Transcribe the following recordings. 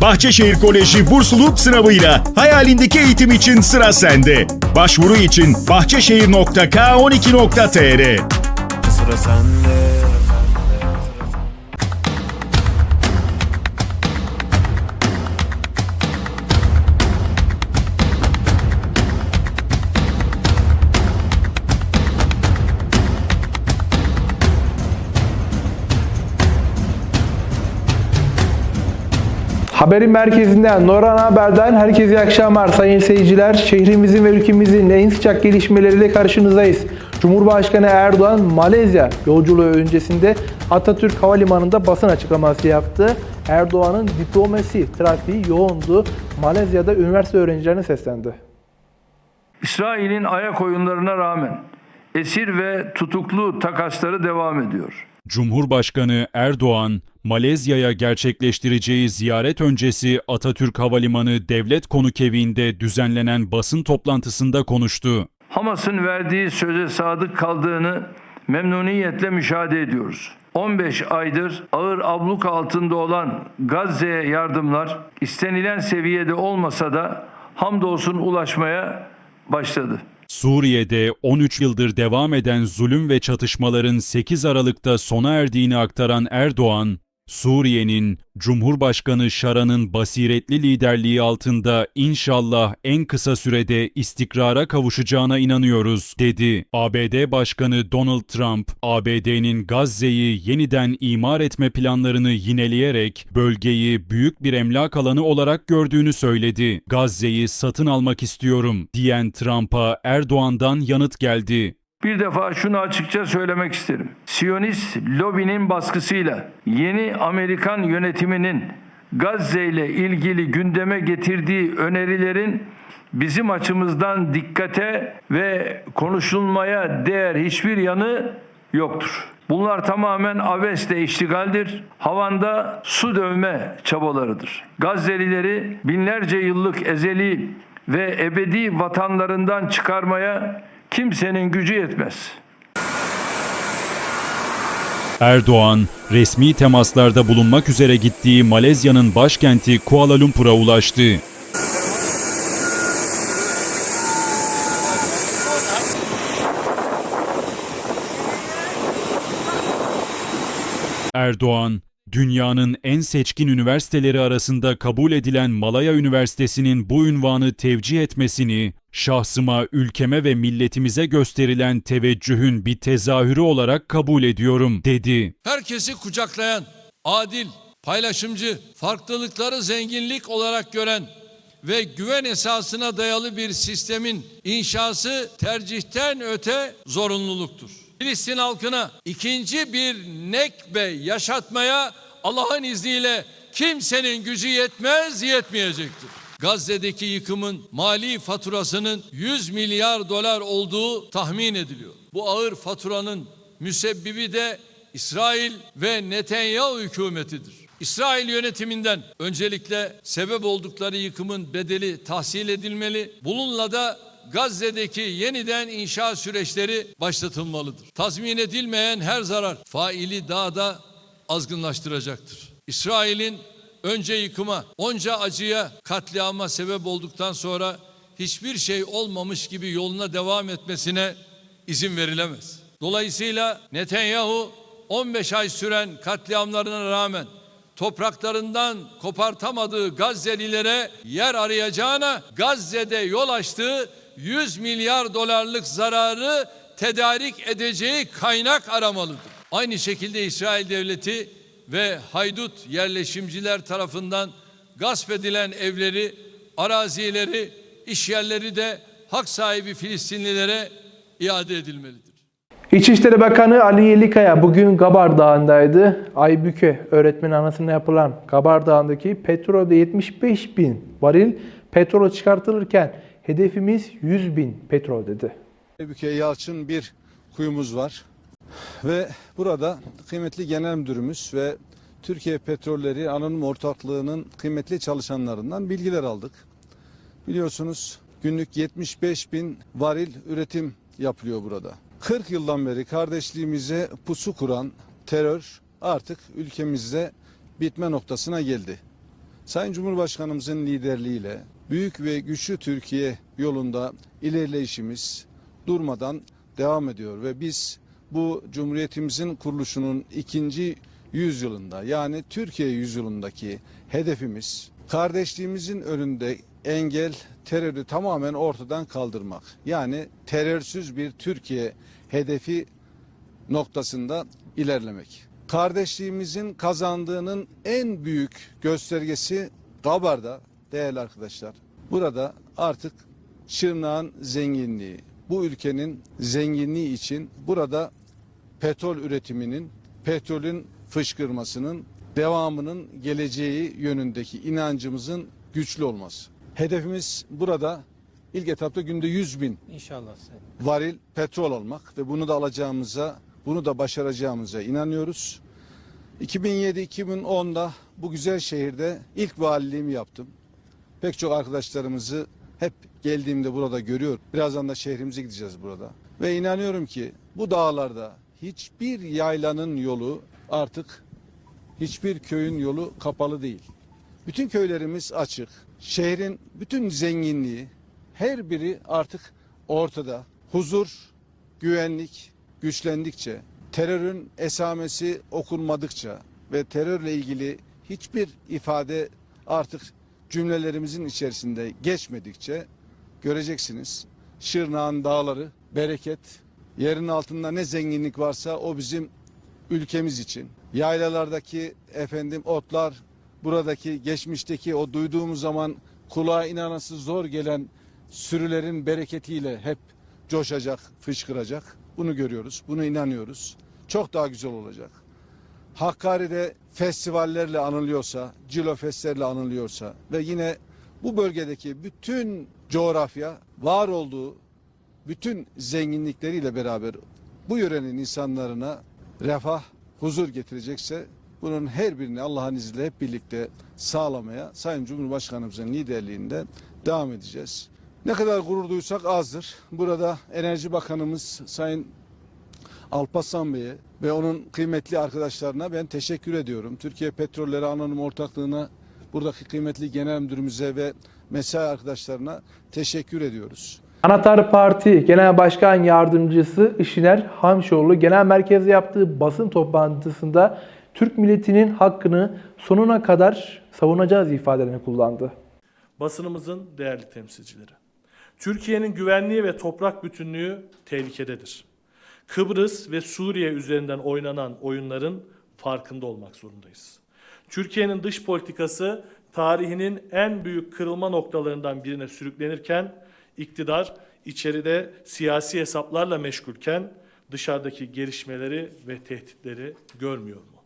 Bahçeşehir Koleji bursluluk sınavıyla hayalindeki eğitim için sıra sende. Başvuru için bahçeşehir.k12.tr Sıra sende. Haberin merkezinden Noran Haber'den herkese iyi akşamlar sayın seyirciler. Şehrimizin ve ülkemizin en sıcak gelişmeleriyle karşınızdayız. Cumhurbaşkanı Erdoğan Malezya yolculuğu öncesinde Atatürk Havalimanı'nda basın açıklaması yaptı. Erdoğan'ın diplomasi trafiği yoğundu. Malezya'da üniversite öğrencilerine seslendi. İsrail'in ayak oyunlarına rağmen esir ve tutuklu takasları devam ediyor. Cumhurbaşkanı Erdoğan, Malezya'ya gerçekleştireceği ziyaret öncesi Atatürk Havalimanı Devlet Konukevi'nde düzenlenen basın toplantısında konuştu. Hamas'ın verdiği söze sadık kaldığını memnuniyetle müşahede ediyoruz. 15 aydır ağır abluk altında olan Gazze'ye yardımlar istenilen seviyede olmasa da hamdolsun ulaşmaya başladı. Suriye'de 13 yıldır devam eden zulüm ve çatışmaların 8 Aralık'ta sona erdiğini aktaran Erdoğan, Suriye'nin Cumhurbaşkanı Şara'nın basiretli liderliği altında inşallah en kısa sürede istikrara kavuşacağına inanıyoruz, dedi. ABD Başkanı Donald Trump, ABD'nin Gazze'yi yeniden imar etme planlarını yineleyerek bölgeyi büyük bir emlak alanı olarak gördüğünü söyledi. Gazze'yi satın almak istiyorum diyen Trump'a Erdoğan'dan yanıt geldi. Bir defa şunu açıkça söylemek isterim. Siyonist lobinin baskısıyla yeni Amerikan yönetiminin Gazze ile ilgili gündeme getirdiği önerilerin bizim açımızdan dikkate ve konuşulmaya değer hiçbir yanı yoktur. Bunlar tamamen abesle iştigaldir, havanda su dövme çabalarıdır. Gazze'lileri binlerce yıllık ezeli ve ebedi vatanlarından çıkarmaya kimsenin gücü yetmez. Erdoğan, resmi temaslarda bulunmak üzere gittiği Malezya'nın başkenti Kuala Lumpur'a ulaştı. Erdoğan, dünyanın en seçkin üniversiteleri arasında kabul edilen Malaya Üniversitesi'nin bu ünvanı tevcih etmesini, şahsıma, ülkeme ve milletimize gösterilen teveccühün bir tezahürü olarak kabul ediyorum, dedi. herkesi kucaklayan, adil, paylaşımcı, farklılıkları zenginlik olarak gören ve güven esasına dayalı bir sistemin inşası tercihten öte zorunluluktur. Filistin halkına ikinci bir nekbe yaşatmaya Allah'ın izniyle kimsenin gücü yetmez yetmeyecektir. Gazze'deki yıkımın mali faturasının 100 milyar dolar olduğu tahmin ediliyor. Bu ağır faturanın müsebbibi de İsrail ve Netanyahu hükümetidir. İsrail yönetiminden öncelikle sebep oldukları yıkımın bedeli tahsil edilmeli. Bununla da Gazze'deki yeniden inşa süreçleri başlatılmalıdır. Tazmin edilmeyen her zarar faili daha da azgınlaştıracaktır. İsrail'in önce yıkıma, onca acıya, katliama sebep olduktan sonra hiçbir şey olmamış gibi yoluna devam etmesine izin verilemez. Dolayısıyla Netanyahu 15 ay süren katliamlarına rağmen topraklarından kopartamadığı Gazze'lilere yer arayacağına Gazze'de yol açtığı 100 milyar dolarlık zararı tedarik edeceği kaynak aramalıdır. Aynı şekilde İsrail devleti ve haydut yerleşimciler tarafından gasp edilen evleri, arazileri, işyerleri de hak sahibi Filistinlilere iade edilmelidir. İçişleri Bakanı Ali Yelikaya bugün Gabar Dağı'ndaydı. Aybüke öğretmen anasına yapılan Gabar Dağı'ndaki petrolde 75 bin varil petrol çıkartılırken hedefimiz 100 bin petrol dedi. Büke Yalçın bir kuyumuz var. Ve burada kıymetli genel müdürümüz ve Türkiye Petrolleri Anonim Ortaklığı'nın kıymetli çalışanlarından bilgiler aldık. Biliyorsunuz günlük 75 bin varil üretim yapılıyor burada. 40 yıldan beri kardeşliğimize pusu kuran terör artık ülkemizde bitme noktasına geldi. Sayın Cumhurbaşkanımızın liderliğiyle büyük ve güçlü Türkiye yolunda ilerleyişimiz durmadan devam ediyor ve biz bu Cumhuriyetimizin kuruluşunun ikinci yüzyılında yani Türkiye yüzyılındaki hedefimiz kardeşliğimizin önünde engel terörü tamamen ortadan kaldırmak. Yani terörsüz bir Türkiye hedefi noktasında ilerlemek. Kardeşliğimizin kazandığının en büyük göstergesi Gabar'da değerli arkadaşlar. Burada artık Şırnak'ın zenginliği, bu ülkenin zenginliği için burada petrol üretiminin, petrolün fışkırmasının, devamının geleceği yönündeki inancımızın güçlü olması. Hedefimiz burada ilk etapta günde 100 bin İnşallah varil petrol almak ve bunu da alacağımıza, bunu da başaracağımıza inanıyoruz. 2007-2010'da bu güzel şehirde ilk valiliğimi yaptım. Pek çok arkadaşlarımızı hep geldiğimde burada görüyorum. Birazdan da şehrimize gideceğiz burada. Ve inanıyorum ki bu dağlarda hiçbir yaylanın yolu artık hiçbir köyün yolu kapalı değil. Bütün köylerimiz açık. Şehrin bütün zenginliği her biri artık ortada. Huzur, güvenlik güçlendikçe, terörün esamesi okunmadıkça ve terörle ilgili hiçbir ifade artık cümlelerimizin içerisinde geçmedikçe göreceksiniz. Şırnak'ın dağları, bereket, yerin altında ne zenginlik varsa o bizim ülkemiz için. Yaylalardaki efendim otlar, buradaki geçmişteki o duyduğumuz zaman kulağa inanası zor gelen sürülerin bereketiyle hep coşacak, fışkıracak. Bunu görüyoruz, bunu inanıyoruz. Çok daha güzel olacak. Hakkari'de festivallerle anılıyorsa, Cilo Festlerle anılıyorsa ve yine bu bölgedeki bütün coğrafya var olduğu bütün zenginlikleriyle beraber bu yörenin insanlarına refah, huzur getirecekse bunun her birini Allah'ın izniyle hep birlikte sağlamaya Sayın Cumhurbaşkanımızın liderliğinde devam edeceğiz. Ne kadar gurur duysak azdır. Burada Enerji Bakanımız Sayın Alparslan Bey'e ve onun kıymetli arkadaşlarına ben teşekkür ediyorum. Türkiye Petrolleri Anonim Ortaklığı'na, buradaki kıymetli genel müdürümüze ve mesai arkadaşlarına teşekkür ediyoruz. Anahtar Parti Genel Başkan Yardımcısı Işiner Hamşoğlu genel merkezde yaptığı basın toplantısında Türk milletinin hakkını sonuna kadar savunacağız ifadelerini kullandı. basınımızın değerli temsilcileri. Türkiye'nin güvenliği ve toprak bütünlüğü tehlikededir. Kıbrıs ve Suriye üzerinden oynanan oyunların farkında olmak zorundayız. Türkiye'nin dış politikası tarihinin en büyük kırılma noktalarından birine sürüklenirken iktidar içeride siyasi hesaplarla meşgulken dışarıdaki gelişmeleri ve tehditleri görmüyor mu?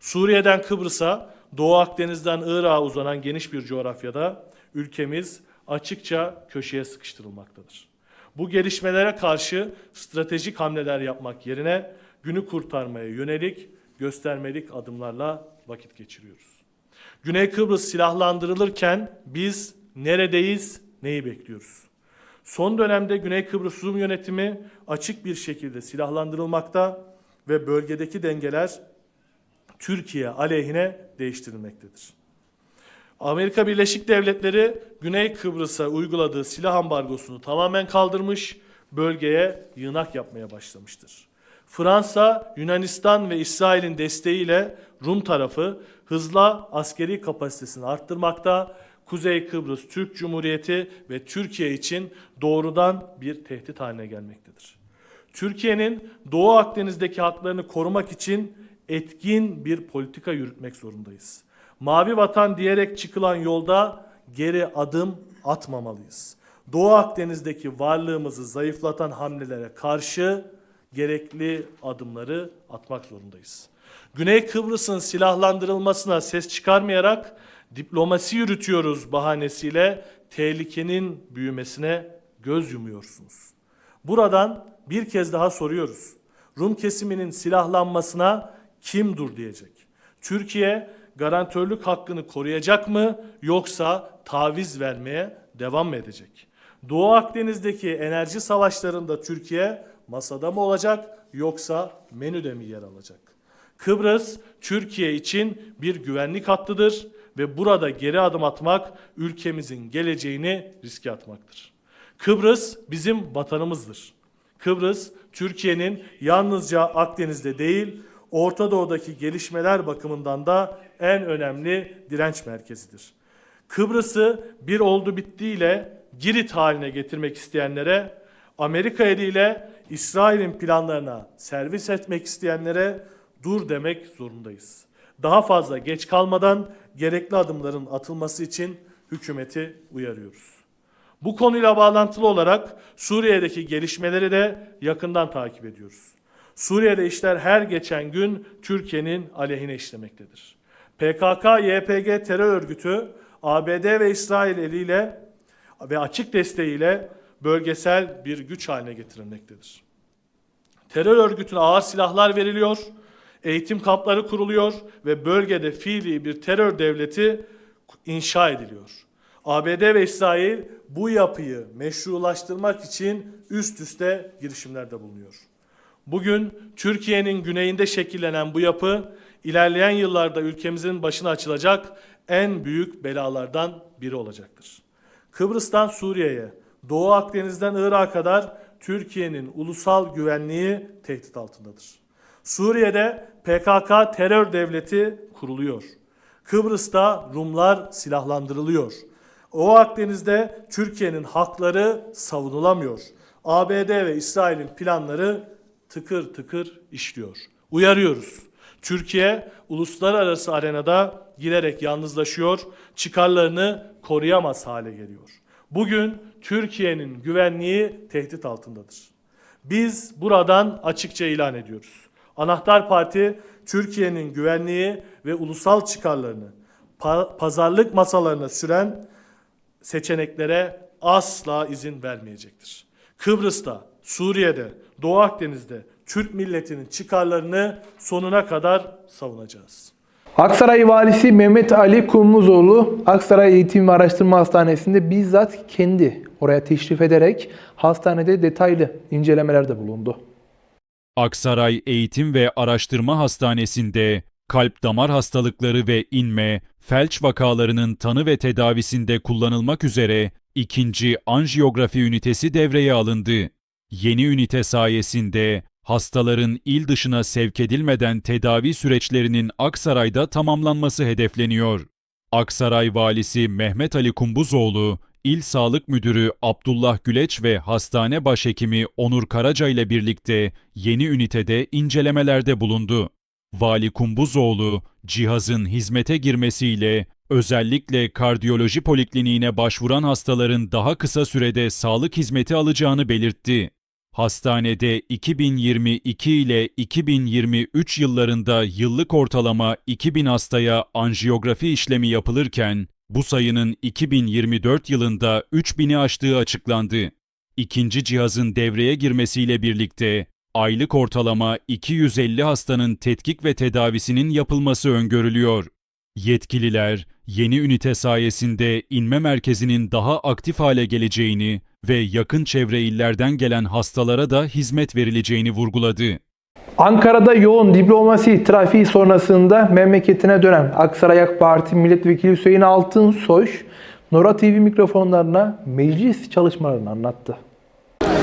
Suriye'den Kıbrıs'a, Doğu Akdeniz'den Irak'a uzanan geniş bir coğrafyada ülkemiz açıkça köşeye sıkıştırılmaktadır. Bu gelişmelere karşı stratejik hamleler yapmak yerine günü kurtarmaya yönelik göstermelik adımlarla vakit geçiriyoruz. Güney Kıbrıs silahlandırılırken biz neredeyiz, neyi bekliyoruz? Son dönemde Güney Kıbrıs Rum yönetimi açık bir şekilde silahlandırılmakta ve bölgedeki dengeler Türkiye aleyhine değiştirilmektedir. Amerika Birleşik Devletleri Güney Kıbrıs'a uyguladığı silah ambargosunu tamamen kaldırmış, bölgeye yığınak yapmaya başlamıştır. Fransa, Yunanistan ve İsrail'in desteğiyle Rum tarafı hızla askeri kapasitesini arttırmakta, Kuzey Kıbrıs Türk Cumhuriyeti ve Türkiye için doğrudan bir tehdit haline gelmektedir. Türkiye'nin Doğu Akdeniz'deki haklarını korumak için etkin bir politika yürütmek zorundayız. Mavi vatan diyerek çıkılan yolda geri adım atmamalıyız. Doğu Akdeniz'deki varlığımızı zayıflatan hamlelere karşı gerekli adımları atmak zorundayız. Güney Kıbrıs'ın silahlandırılmasına ses çıkarmayarak diplomasi yürütüyoruz bahanesiyle tehlikenin büyümesine göz yumuyorsunuz. Buradan bir kez daha soruyoruz. Rum kesiminin silahlanmasına kim dur diyecek? Türkiye garantörlük hakkını koruyacak mı yoksa taviz vermeye devam mı edecek? Doğu Akdeniz'deki enerji savaşlarında Türkiye masada mı olacak yoksa menüde mi yer alacak? Kıbrıs Türkiye için bir güvenlik hattıdır ve burada geri adım atmak ülkemizin geleceğini riske atmaktır. Kıbrıs bizim vatanımızdır. Kıbrıs Türkiye'nin yalnızca Akdeniz'de değil, Orta Doğu'daki gelişmeler bakımından da en önemli direnç merkezidir. Kıbrıs'ı bir oldu bittiyle Girit haline getirmek isteyenlere, Amerika eliyle İsrail'in planlarına servis etmek isteyenlere dur demek zorundayız. Daha fazla geç kalmadan gerekli adımların atılması için hükümeti uyarıyoruz. Bu konuyla bağlantılı olarak Suriye'deki gelişmeleri de yakından takip ediyoruz. Suriye'de işler her geçen gün Türkiye'nin aleyhine işlemektedir. PKK-YPG terör örgütü ABD ve İsrail eliyle ve açık desteğiyle bölgesel bir güç haline getirilmektedir. Terör örgütüne ağır silahlar veriliyor, eğitim kampları kuruluyor ve bölgede fiili bir terör devleti inşa ediliyor. ABD ve İsrail bu yapıyı meşrulaştırmak için üst üste girişimlerde bulunuyor. Bugün Türkiye'nin güneyinde şekillenen bu yapı ilerleyen yıllarda ülkemizin başına açılacak en büyük belalardan biri olacaktır. Kıbrıs'tan Suriye'ye, Doğu Akdeniz'den Irak'a kadar Türkiye'nin ulusal güvenliği tehdit altındadır. Suriye'de PKK terör devleti kuruluyor. Kıbrıs'ta Rumlar silahlandırılıyor. Doğu Akdeniz'de Türkiye'nin hakları savunulamıyor. ABD ve İsrail'in planları tıkır tıkır işliyor. Uyarıyoruz. Türkiye uluslararası arenada giderek yalnızlaşıyor, çıkarlarını koruyamaz hale geliyor. Bugün Türkiye'nin güvenliği tehdit altındadır. Biz buradan açıkça ilan ediyoruz. Anahtar Parti Türkiye'nin güvenliği ve ulusal çıkarlarını pa- pazarlık masalarına süren seçeneklere asla izin vermeyecektir. Kıbrıs'ta, Suriye'de, Doğu Akdeniz'de Türk milletinin çıkarlarını sonuna kadar savunacağız. Aksaray Valisi Mehmet Ali Kummuzoğlu Aksaray Eğitim ve Araştırma Hastanesi'nde bizzat kendi oraya teşrif ederek hastanede detaylı incelemelerde bulundu. Aksaray Eğitim ve Araştırma Hastanesi'nde kalp damar hastalıkları ve inme, felç vakalarının tanı ve tedavisinde kullanılmak üzere ikinci anjiyografi ünitesi devreye alındı. Yeni ünite sayesinde hastaların il dışına sevk edilmeden tedavi süreçlerinin Aksaray'da tamamlanması hedefleniyor. Aksaray Valisi Mehmet Ali Kumbuzoğlu, İl Sağlık Müdürü Abdullah Güleç ve hastane başhekimi Onur Karaca ile birlikte yeni ünitede incelemelerde bulundu. Vali Kumbuzoğlu, cihazın hizmete girmesiyle özellikle kardiyoloji polikliniğine başvuran hastaların daha kısa sürede sağlık hizmeti alacağını belirtti. Hastanede 2022 ile 2023 yıllarında yıllık ortalama 2000 hastaya anjiyografi işlemi yapılırken bu sayının 2024 yılında 3000'i aştığı açıklandı. İkinci cihazın devreye girmesiyle birlikte aylık ortalama 250 hastanın tetkik ve tedavisinin yapılması öngörülüyor. Yetkililer, yeni ünite sayesinde inme merkezinin daha aktif hale geleceğini ve yakın çevre illerden gelen hastalara da hizmet verileceğini vurguladı. Ankara'da yoğun diplomasi trafiği sonrasında memleketine dönen Aksaray AK Parti Milletvekili Hüseyin Altınsoy, Nora TV mikrofonlarına meclis çalışmalarını anlattı.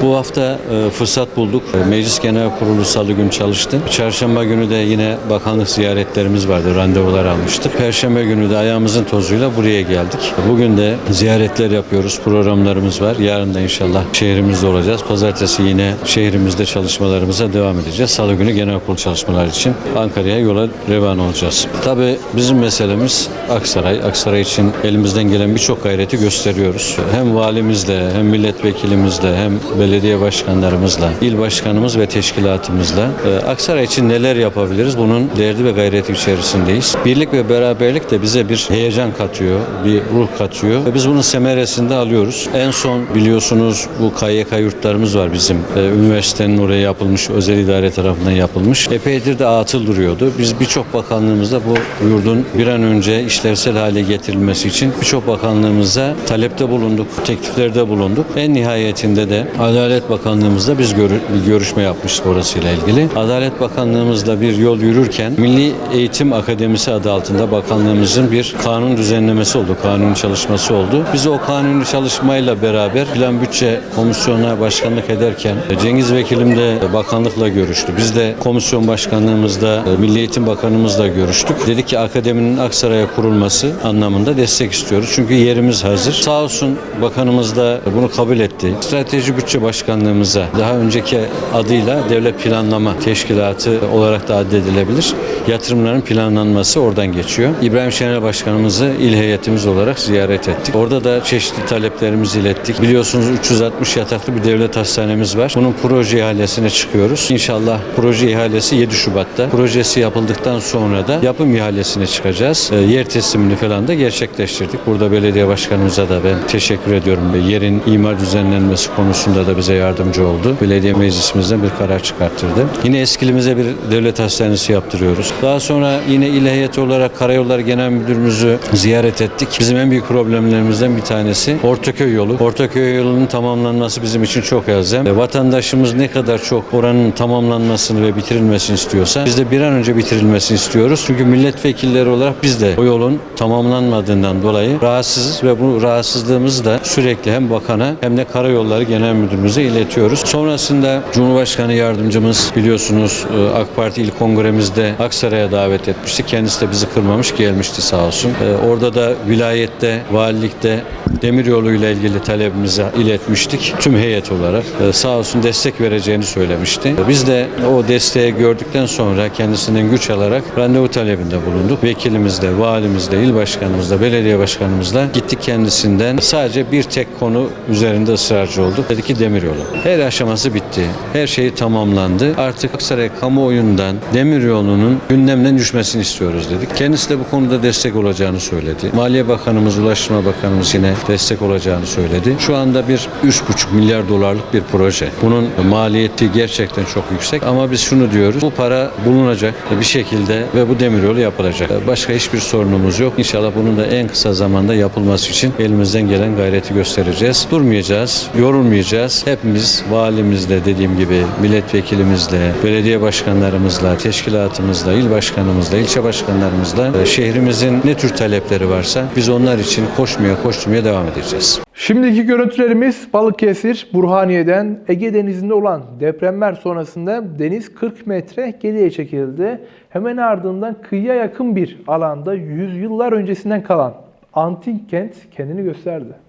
Bu hafta e, fırsat bulduk. E, Meclis Genel Kurulu salı günü çalıştı. Çarşamba günü de yine bakanlık ziyaretlerimiz vardı. Randevular almıştık. Perşembe günü de ayağımızın tozuyla buraya geldik. Bugün de ziyaretler yapıyoruz. Programlarımız var. Yarın da inşallah şehrimizde olacağız. Pazartesi yine şehrimizde çalışmalarımıza devam edeceğiz. Salı günü genel kurul çalışmalar için Ankara'ya yola revan olacağız. Tabii bizim meselemiz Aksaray. Aksaray için elimizden gelen birçok gayreti gösteriyoruz. Hem valimizle, hem milletvekilimizle, hem belediye başkanlarımızla, il başkanımız ve teşkilatımızla e, Aksaray için neler yapabiliriz? Bunun derdi ve gayreti içerisindeyiz. Birlik ve beraberlik de bize bir heyecan katıyor, bir ruh katıyor ve biz bunun semeresini de alıyoruz. En son biliyorsunuz bu KYK yurtlarımız var bizim. E, üniversitenin oraya yapılmış, özel idare tarafından yapılmış. Epeydir de atıl duruyordu. Biz birçok bakanlığımızda bu yurdun bir an önce işlevsel hale getirilmesi için birçok bakanlığımıza talepte bulunduk, tekliflerde bulunduk. En nihayetinde de Adalet Bakanlığımızla biz görü- bir görüşme yapmıştık orasıyla ilgili. Adalet Bakanlığımızla bir yol yürürken Milli Eğitim Akademisi adı altında bakanlığımızın bir kanun düzenlemesi oldu, kanun çalışması oldu. Biz o kanuni çalışmayla beraber Plan Bütçe Komisyonu'na başkanlık ederken e, Cengiz Vekilim de bakanlıkla görüştü. Biz de komisyon başkanlığımızda e, Milli Eğitim Bakanımızla görüştük. Dedik ki akademinin Aksaray'a kurulması anlamında destek istiyoruz. Çünkü yerimiz hazır. Sağ olsun bakanımız da bunu kabul etti. Strateji Bütçe Başkanlığımıza daha önceki adıyla Devlet Planlama Teşkilatı olarak da addedilebilir. Yatırımların planlanması oradan geçiyor. İbrahim Şener Başkanımızı il heyetimiz olarak ziyaret ettik. Orada da çeşitli taleplerimizi ilettik. Biliyorsunuz 360 yataklı bir devlet hastanemiz var. Bunun proje ihalesine çıkıyoruz. İnşallah proje ihalesi 7 Şubat'ta. Projesi yapıldıktan sonra da yapım ihalesine çıkacağız. E, yer teslimini falan da gerçekleştirdik. Burada belediye başkanımıza da ben teşekkür ediyorum. Yerin imar düzenlenmesi konusunda da bize yardımcı oldu. Belediye meclisimizden bir karar çıkarttırdı. Yine eskilimize bir devlet hastanesi yaptırıyoruz. Daha sonra yine il olarak Karayollar Genel Müdürümüzü ziyaret ettik. Bizim en büyük problemlerimizden bir tanesi Ortaköy yolu. Ortaköy yolunun tamamlanması bizim için çok elzem. Vatandaşımız ne kadar çok oranın tamamlanmasını ve bitirilmesini istiyorsa biz de bir an önce bitirilmesini istiyoruz. Çünkü milletvekilleri olarak biz de o yolun tamamlanmadığından dolayı rahatsızız ve bu rahatsızlığımızı da sürekli hem bakana hem de Karayolları Genel Müdürümüze iletiyoruz. Sonrasında Cumhurbaşkanı yardımcımız biliyorsunuz e, AK Parti İl Kongremizde Aksaray'a davet etmiştik. Kendisi de bizi kırmamış gelmişti sağ olsun. E, Orada da vilayette, valilikte demiryolu ile ilgili talebimizi iletmiştik. Tüm heyet olarak e, sağ olsun destek vereceğini söylemişti. Biz de o desteği gördükten sonra kendisinden güç alarak randevu talebinde bulunduk. Vekilimizle, valimizle, il başkanımızla, belediye başkanımızla gittik kendisinden. Sadece bir tek konu üzerinde ısrarcı olduk. Dedi ki demiryolu. Her aşaması bitti. Her şey tamamlandı. Artık Aksaray kamuoyundan demiryolunun gündemden düşmesini istiyoruz dedik. Kendisi de bu konuda destek olacağını söyledi. Maliye Bakanımız, Ulaştırma Bakanımız yine destek olacağını söyledi. Şu anda bir 3,5 milyar dolarlık bir proje. Bunun maliyeti gerçekten çok yüksek ama biz şunu diyoruz. Bu para bulunacak bir şekilde ve bu demiryolu yapılacak. Başka hiçbir sorunumuz yok. İnşallah bunun da en kısa zamanda yapılması için elimizden gelen gayreti göstereceğiz. Durmayacağız, yorulmayacağız. Hepimiz valimizle dediğim gibi milletvekilimizle, belediye başkanlarımızla, teşkilatımızla, il başkanımızla, ilçe başkanlarımızla e, şehrimizin ne tür talepleri varsa biz onlar için koşmaya koşturmaya devam edeceğiz. Şimdiki görüntülerimiz Balıkesir, Burhaniye'den Ege Denizi'nde olan depremler sonrasında deniz 40 metre geriye çekildi. Hemen ardından kıyıya yakın bir alanda yüzyıllar öncesinden kalan antik kent kendini gösterdi.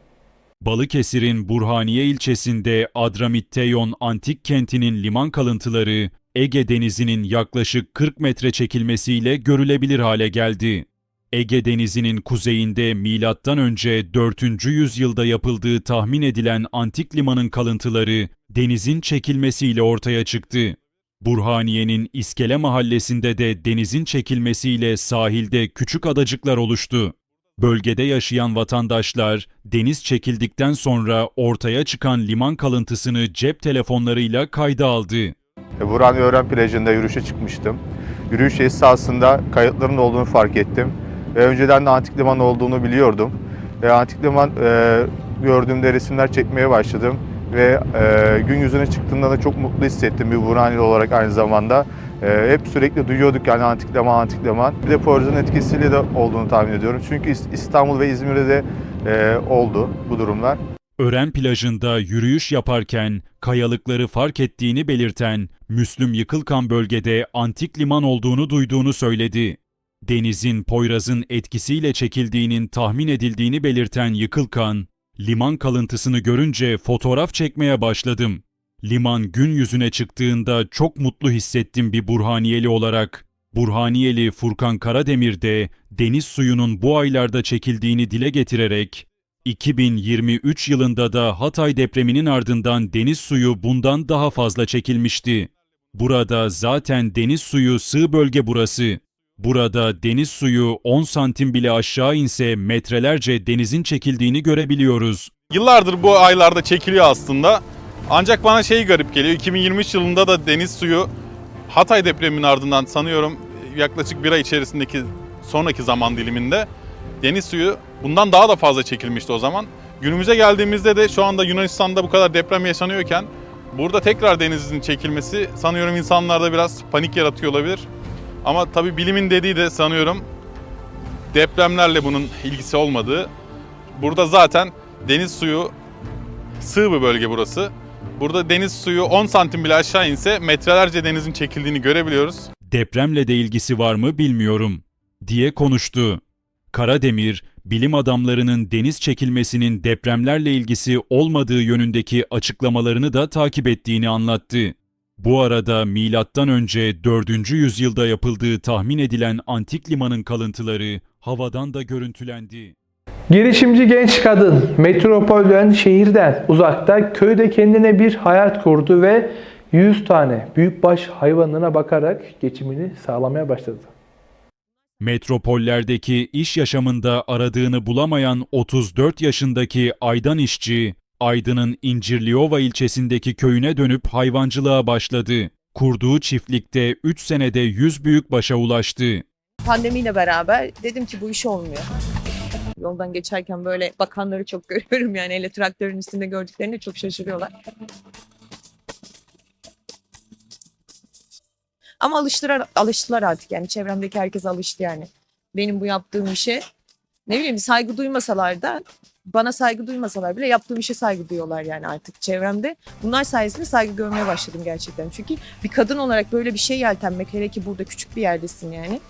Balıkesir'in Burhaniye ilçesinde Adramitteyon antik kentinin liman kalıntıları Ege Denizi'nin yaklaşık 40 metre çekilmesiyle görülebilir hale geldi. Ege Denizi'nin kuzeyinde milattan önce 4. yüzyılda yapıldığı tahmin edilen antik limanın kalıntıları denizin çekilmesiyle ortaya çıktı. Burhaniye'nin İskele mahallesinde de denizin çekilmesiyle sahilde küçük adacıklar oluştu. Bölgede yaşayan vatandaşlar deniz çekildikten sonra ortaya çıkan liman kalıntısını cep telefonlarıyla kayda aldı. Burhaniye Öğren plajında yürüyüşe çıkmıştım. Yürüyüş esasında kayıtların olduğunu fark ettim. Ve önceden de antik liman olduğunu biliyordum. Ve antik liman e, gördüğümde resimler çekmeye başladım. Ve e, gün yüzüne çıktığımda da çok mutlu hissettim bir Burhaniyeli olarak aynı zamanda. E, hep sürekli duyuyorduk yani antik liman, antik liman. Bir de projenin etkisiyle de olduğunu tahmin ediyorum. Çünkü İs- İstanbul ve İzmir'de de e, oldu bu durumlar. Ören plajında yürüyüş yaparken kayalıkları fark ettiğini belirten Müslüm Yıkılkan bölgede antik liman olduğunu duyduğunu söyledi. Denizin Poyraz'ın etkisiyle çekildiğinin tahmin edildiğini belirten Yıkılkan, liman kalıntısını görünce fotoğraf çekmeye başladım. Liman gün yüzüne çıktığında çok mutlu hissettim bir Burhaniyeli olarak. Burhaniyeli Furkan Karademir de deniz suyunun bu aylarda çekildiğini dile getirerek 2023 yılında da Hatay depreminin ardından deniz suyu bundan daha fazla çekilmişti. Burada zaten deniz suyu sığ bölge burası. Burada deniz suyu 10 santim bile aşağı inse metrelerce denizin çekildiğini görebiliyoruz. Yıllardır bu aylarda çekiliyor aslında. Ancak bana şey garip geliyor. 2023 yılında da deniz suyu Hatay depreminin ardından sanıyorum yaklaşık bir ay içerisindeki sonraki zaman diliminde deniz suyu bundan daha da fazla çekilmişti o zaman. Günümüze geldiğimizde de şu anda Yunanistan'da bu kadar deprem yaşanıyorken Burada tekrar denizin çekilmesi sanıyorum insanlarda biraz panik yaratıyor olabilir. Ama tabii bilimin dediği de sanıyorum depremlerle bunun ilgisi olmadığı. Burada zaten deniz suyu sığ bir bölge burası. Burada deniz suyu 10 santim bile aşağı inse metrelerce denizin çekildiğini görebiliyoruz. Depremle de ilgisi var mı bilmiyorum diye konuştu. Karademir, bilim adamlarının deniz çekilmesinin depremlerle ilgisi olmadığı yönündeki açıklamalarını da takip ettiğini anlattı. Bu arada milattan önce 4. yüzyılda yapıldığı tahmin edilen antik limanın kalıntıları havadan da görüntülendi. Girişimci genç kadın metropolden, şehirden uzakta köyde kendine bir hayat kurdu ve 100 tane büyükbaş hayvanına bakarak geçimini sağlamaya başladı. Metropollerdeki iş yaşamında aradığını bulamayan 34 yaşındaki Aydan işçi, Aydın'ın İncirliova ilçesindeki köyüne dönüp hayvancılığa başladı. Kurduğu çiftlikte 3 senede 100 büyükbaşa ulaştı. Pandemiyle beraber dedim ki bu iş olmuyor. Yoldan geçerken böyle bakanları çok görüyorum yani hele traktörün üstünde gördüklerinde çok şaşırıyorlar. Ama alıştılar, alıştılar artık yani çevremdeki herkes alıştı yani. Benim bu yaptığım işe ne bileyim saygı duymasalar da bana saygı duymasalar bile yaptığım işe saygı duyuyorlar yani artık çevremde. Bunlar sayesinde saygı görmeye başladım gerçekten. Çünkü bir kadın olarak böyle bir şey yeltenmek hele ki burada küçük bir yerdesin yani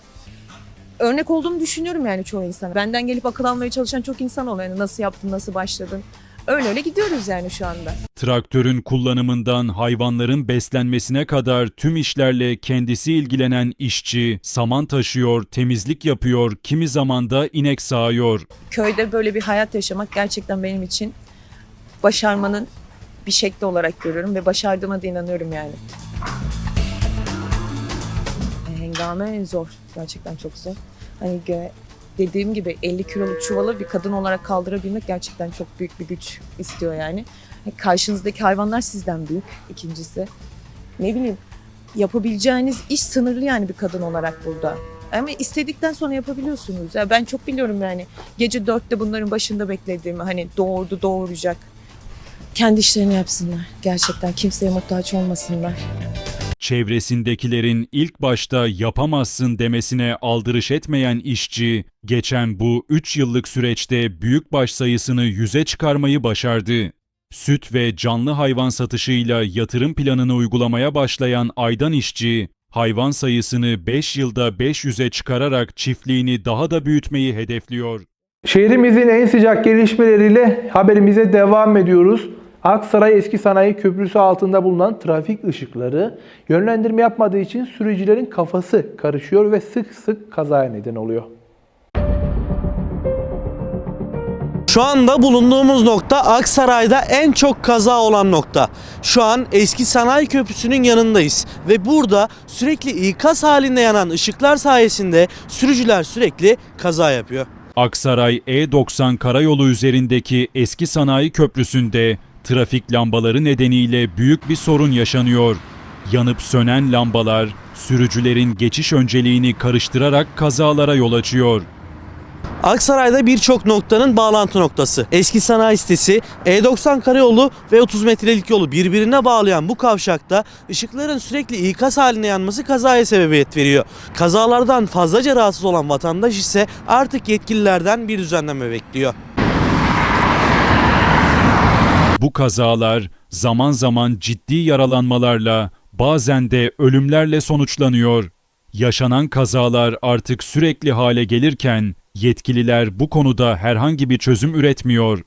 örnek olduğumu düşünüyorum yani çoğu insana. Benden gelip akıl almaya çalışan çok insan oluyor. Yani nasıl yaptın, nasıl başladın. Öyle öyle gidiyoruz yani şu anda. Traktörün kullanımından hayvanların beslenmesine kadar tüm işlerle kendisi ilgilenen işçi, saman taşıyor, temizlik yapıyor, kimi zaman da inek sağıyor. Köyde böyle bir hayat yaşamak gerçekten benim için başarmanın bir şekli olarak görüyorum ve başardığıma da inanıyorum yani. Hengame zor. Gerçekten çok zor. Hani dediğim gibi 50 kiloluk çuvalı bir kadın olarak kaldırabilmek gerçekten çok büyük bir güç istiyor yani. E, Karşınızdaki hayvanlar sizden büyük ikincisi. Ne bileyim yapabileceğiniz iş sınırlı yani bir kadın olarak burada. Ama istedikten sonra yapabiliyorsunuz. Ya ben çok biliyorum yani gece dörtte bunların başında beklediğimi hani doğurdu doğuracak. Kendi işlerini yapsınlar. Gerçekten kimseye muhtaç olmasınlar. Çevresindekilerin ilk başta yapamazsın demesine aldırış etmeyen işçi, geçen bu 3 yıllık süreçte büyükbaş sayısını yüze çıkarmayı başardı. Süt ve canlı hayvan satışıyla yatırım planını uygulamaya başlayan Aydan işçi, hayvan sayısını 5 yılda 500'e çıkararak çiftliğini daha da büyütmeyi hedefliyor. Şehrimizin en sıcak gelişmeleriyle haberimize devam ediyoruz. Aksaray Eski Sanayi Köprüsü altında bulunan trafik ışıkları yönlendirme yapmadığı için sürücülerin kafası karışıyor ve sık sık kazaya neden oluyor. Şu anda bulunduğumuz nokta Aksaray'da en çok kaza olan nokta. Şu an eski sanayi köprüsünün yanındayız ve burada sürekli ikaz halinde yanan ışıklar sayesinde sürücüler sürekli kaza yapıyor. Aksaray E90 karayolu üzerindeki eski sanayi köprüsünde trafik lambaları nedeniyle büyük bir sorun yaşanıyor. Yanıp sönen lambalar sürücülerin geçiş önceliğini karıştırarak kazalara yol açıyor. Aksaray'da birçok noktanın bağlantı noktası. Eski sanayi sitesi, E90 karayolu ve 30 metrelik yolu birbirine bağlayan bu kavşakta ışıkların sürekli ikaz halinde yanması kazaya sebebiyet veriyor. Kazalardan fazlaca rahatsız olan vatandaş ise artık yetkililerden bir düzenleme bekliyor. Bu kazalar zaman zaman ciddi yaralanmalarla, bazen de ölümlerle sonuçlanıyor. Yaşanan kazalar artık sürekli hale gelirken yetkililer bu konuda herhangi bir çözüm üretmiyor.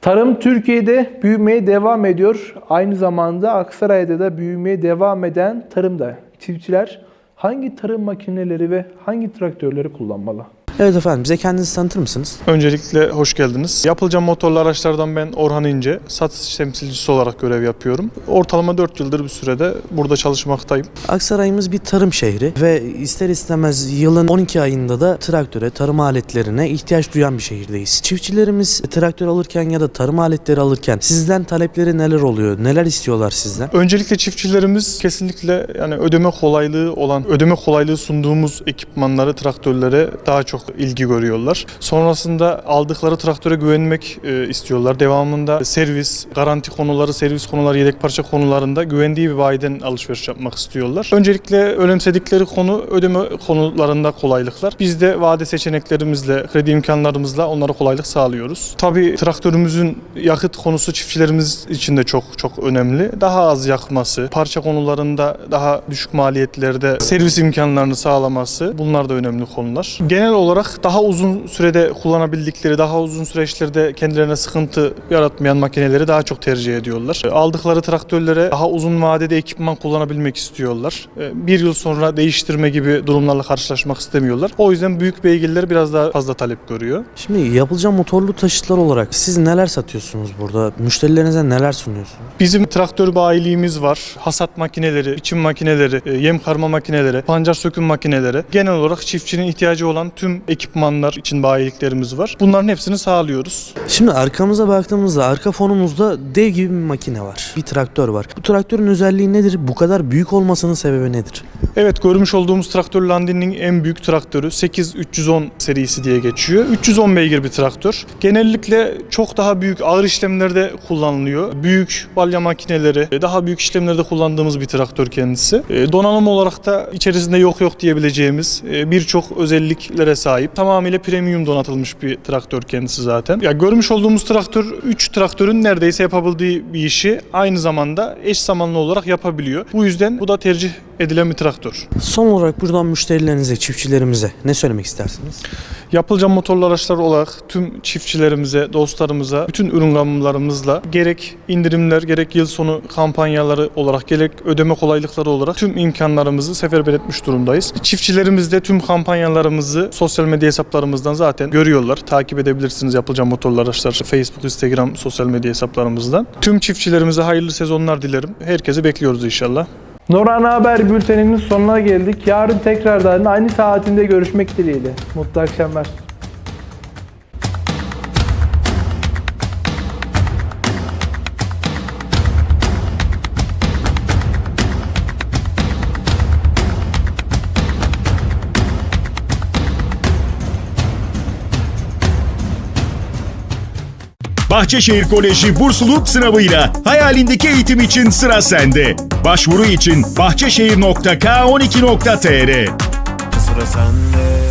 Tarım Türkiye'de büyümeye devam ediyor. Aynı zamanda Aksaray'da da büyümeye devam eden tarımda. Çiftçiler hangi tarım makineleri ve hangi traktörleri kullanmalı? Evet efendim bize kendinizi tanıtır mısınız? Öncelikle hoş geldiniz. Yapılacağım motorlu araçlardan ben Orhan İnce, satış temsilcisi olarak görev yapıyorum. Ortalama 4 yıldır bir sürede burada çalışmaktayım. Aksaray'ımız bir tarım şehri ve ister istemez yılın 12 ayında da traktöre, tarım aletlerine ihtiyaç duyan bir şehirdeyiz. Çiftçilerimiz traktör alırken ya da tarım aletleri alırken sizden talepleri neler oluyor? Neler istiyorlar sizden? Öncelikle çiftçilerimiz kesinlikle yani ödeme kolaylığı olan, ödeme kolaylığı sunduğumuz ekipmanları, traktörlere daha çok ilgi görüyorlar. Sonrasında aldıkları traktöre güvenmek e, istiyorlar. Devamında servis, garanti konuları, servis konuları, yedek parça konularında güvendiği bir bayiden alışveriş yapmak istiyorlar. Öncelikle önemsedikleri konu ödeme konularında kolaylıklar. Biz de vade seçeneklerimizle, kredi imkanlarımızla onlara kolaylık sağlıyoruz. Tabii traktörümüzün yakıt konusu çiftçilerimiz için de çok çok önemli. Daha az yakması, parça konularında daha düşük maliyetlerde servis imkanlarını sağlaması bunlar da önemli konular. Genel olarak daha uzun sürede kullanabildikleri, daha uzun süreçlerde kendilerine sıkıntı yaratmayan makineleri daha çok tercih ediyorlar. Aldıkları traktörlere daha uzun vadede ekipman kullanabilmek istiyorlar. Bir yıl sonra değiştirme gibi durumlarla karşılaşmak istemiyorlar. O yüzden büyük beygirler biraz daha fazla talep görüyor. Şimdi yapılacak motorlu taşıtlar olarak siz neler satıyorsunuz burada? Müşterilerinize neler sunuyorsunuz? Bizim traktör bayiliğimiz var. Hasat makineleri, biçim makineleri, e, yem karma makineleri, pancar söküm makineleri. Genel olarak çiftçinin ihtiyacı olan tüm ekipmanlar için bayiliklerimiz var. Bunların hepsini sağlıyoruz. Şimdi arkamıza baktığımızda arka fonumuzda dev gibi bir makine var. Bir traktör var. Bu traktörün özelliği nedir? Bu kadar büyük olmasının sebebi nedir? Evet görmüş olduğumuz traktör Landin'in en büyük traktörü 8310 serisi diye geçiyor. 310 beygir bir traktör. Genellikle çok daha büyük ağır işlemlerde kullanılıyor. Büyük balya makineleri, daha büyük işlemlerde kullandığımız bir traktör kendisi. E, Donanım olarak da içerisinde yok yok diyebileceğimiz e, birçok özelliklere sahip. Tamamıyla premium donatılmış bir traktör kendisi zaten. Ya görmüş olduğumuz traktör 3 traktörün neredeyse yapabildiği bir işi aynı zamanda eş zamanlı olarak yapabiliyor. Bu yüzden bu da tercih edilen bir traktör. Son olarak buradan müşterilerinize, çiftçilerimize ne söylemek istersiniz? Yapılacak motorlu araçlar olarak tüm çiftçilerimize, dostlarımıza, bütün ürün gamlarımızla gerek indirimler, gerek yıl sonu kampanyaları olarak, gerek ödeme kolaylıkları olarak tüm imkanlarımızı seferber etmiş durumdayız. Çiftçilerimiz de tüm kampanyalarımızı sosyal medya hesaplarımızdan zaten görüyorlar. Takip edebilirsiniz yapılacak motorlu araçlar Facebook, Instagram sosyal medya hesaplarımızdan. Tüm çiftçilerimize hayırlı sezonlar dilerim. Herkesi bekliyoruz inşallah. Noran Haber bülteninin sonuna geldik. Yarın tekrardan aynı saatinde görüşmek dileğiyle. Mutlu akşamlar. Bahçeşehir Koleji bursluluk sınavıyla hayalindeki eğitim için sıra sende. Başvuru için bahçeşehir.k12.tr Sıra sende